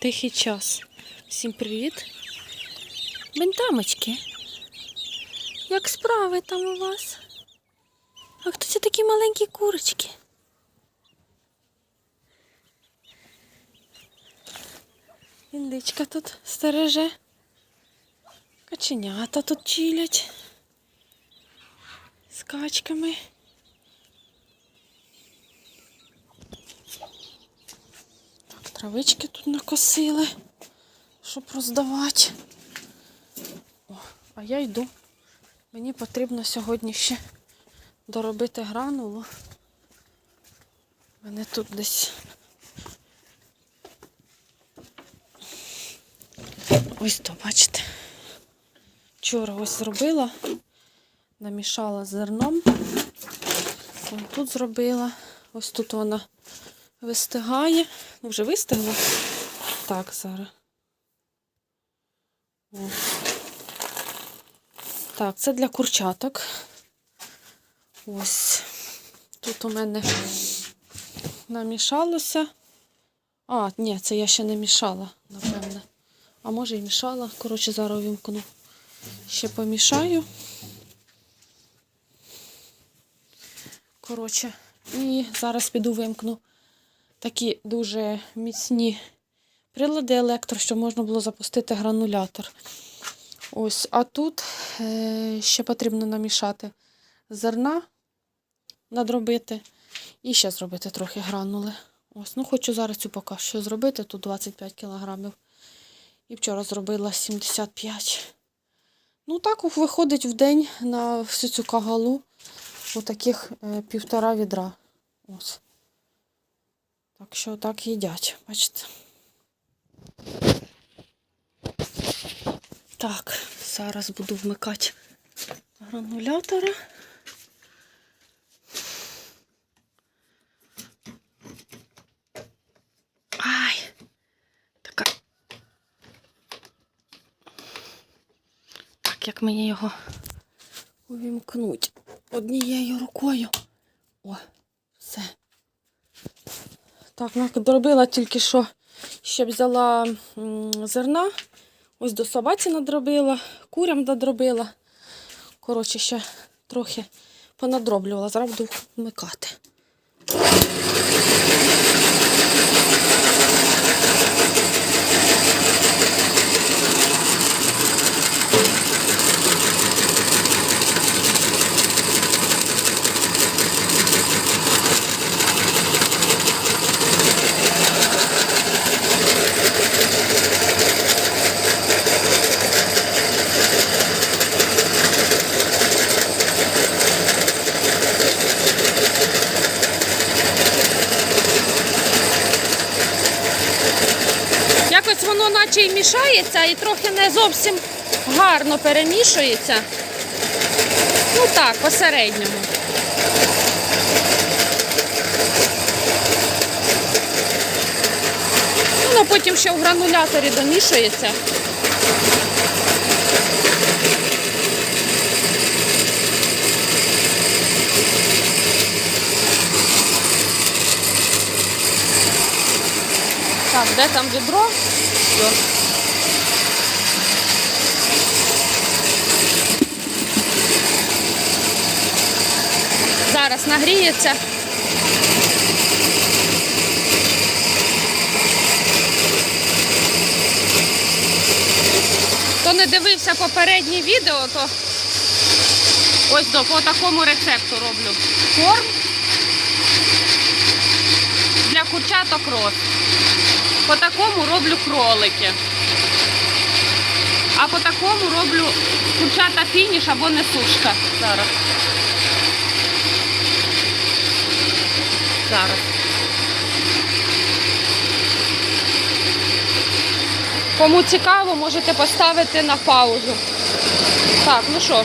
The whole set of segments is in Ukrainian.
Тихий час. Всім привіт. Бентамочки. Як справи там у вас? А хто це такі маленькі курочки? Індичка тут стереже. Каченята тут чилять. З качками. Травички тут накосили, щоб роздавати. О, а я йду. Мені потрібно сьогодні ще доробити гранулу. Мене тут десь. Ось то, бачите. Вчора ось зробила, намішала зерном. Ось тут зробила. Ось тут вона вистигає. Ну, вже вистигла. Так, зараз. О. Так, це для курчаток. Ось. Тут у мене намішалося. А, ні, це я ще не мішала, напевне. А може і мішала. Коротше, зараз увімкну. Ще помішаю. Коротше, і зараз піду вимкну такі дуже міцні прилади електро, щоб можна було запустити гранулятор. Ось, а тут е, ще потрібно намішати зерна, надробити і ще зробити трохи гранули. Ось, ну хочу зараз цю поки що зробити, тут 25 кілограмів. І вчора зробила 75. Ну, так виходить в день на всю цю кагалу отаких е, півтора відра. Ось. Так що так їдять, бачите. Так, зараз буду вмикати гранулятора. Ай, така. Так, як мені його увімкнуть однією рукою. О, все. Так, надробила тільки що, ще взяла зерна. Ось до собаці надробила, курям надробила. Коротше, ще трохи понадроблювала. Зараз буду вмикати. Якось воно наче і мішається, і трохи не зовсім гарно перемішується. Ну так, посередньому. Воно потім ще в грануляторі домішується. Так, де там відро? Все. Зараз нагріється. Хто не дивився попереднє відео, то ось до по такому рецепту роблю корм для курчаток роз. По такому роблю кролики. А по такому роблю курчата фініш або несушка. Зараз. Зараз. Кому цікаво, можете поставити на паузу. Так, ну що.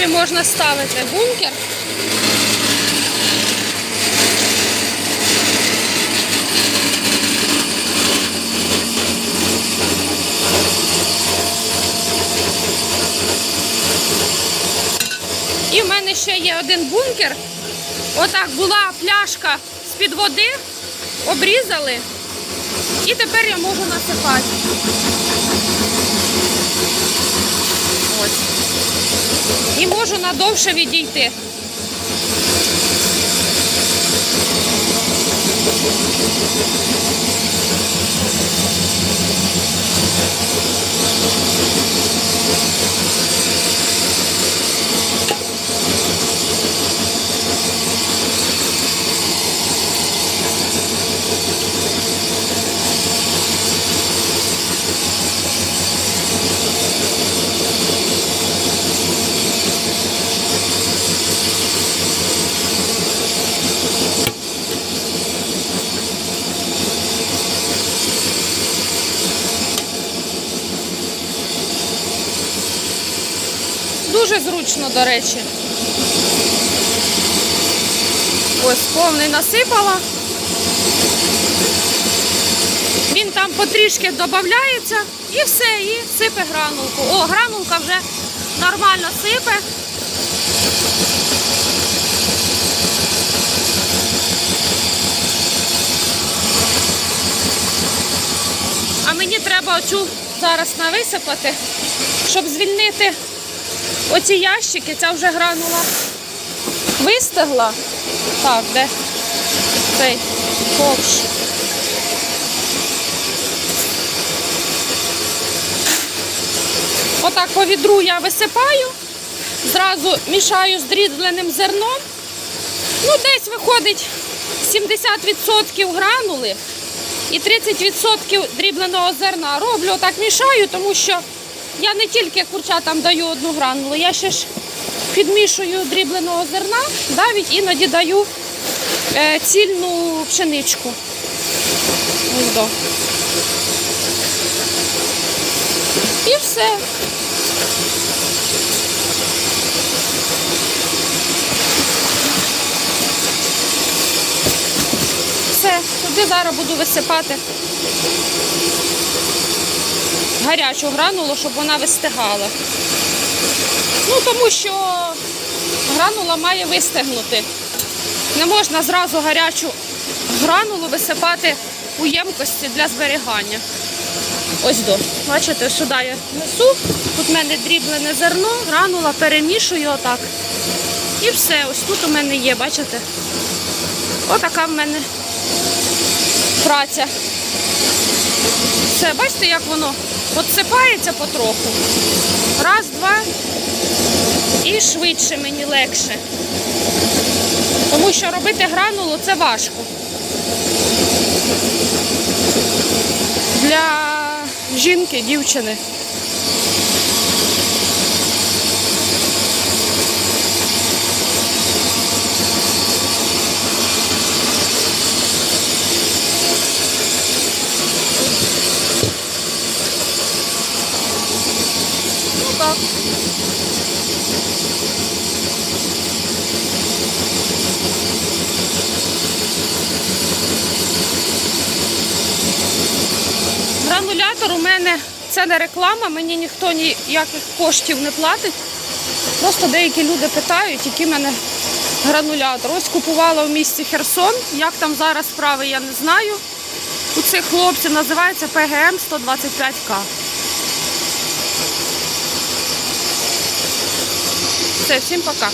Принципі, можна ставити бункер. І в мене ще є один бункер. Отак була пляшка з-під води, обрізали. І тепер я можу насипати. І можу надовше відійти. Дуже зручно, до речі. Ось повний насипала. Він там потрішки додається і все, і сипе гранулку. О, гранулка вже нормально сипе. А мені треба оцю зараз нависипати, щоб звільнити оці ящики. Ця вже гранула вистигла. Так, де цей ковш. Отак по відру я висипаю, зразу мішаю з дрібленим зерном. Ну, десь виходить 70% гранули і 30% дрібленого зерна. Роблю так мішаю, тому що я не тільки курчатам даю одну гранулу, я ще ж підмішую дрібленого зерна, навіть іноді даю е, цільну пшеничку. Ось. І все. Все, туди зараз буду висипати гарячу гранулу, щоб вона вистигала. Ну, тому що гранула має вистигнути. Не можна зразу гарячу гранулу висипати у ємкості для зберігання. Ось до. Бачите, сюди я несу. Тут в мене дріблене зерно, гранула перемішую отак. І все, ось тут у мене є, бачите? Отака в мене праця. Все, бачите, як воно підсипається потроху. Раз, два. І швидше мені легше. Тому що робити гранулу це важко. Для жінки, дівчини. Ну. Гранулятор у мене це не реклама, мені ніхто ніяких коштів не платить. Просто деякі люди питають, які в мене гранулятор. Ось купувала в місті Херсон. Як там зараз справи, я не знаю. У цих хлопців називається ПГМ 125К. Все, всім пока.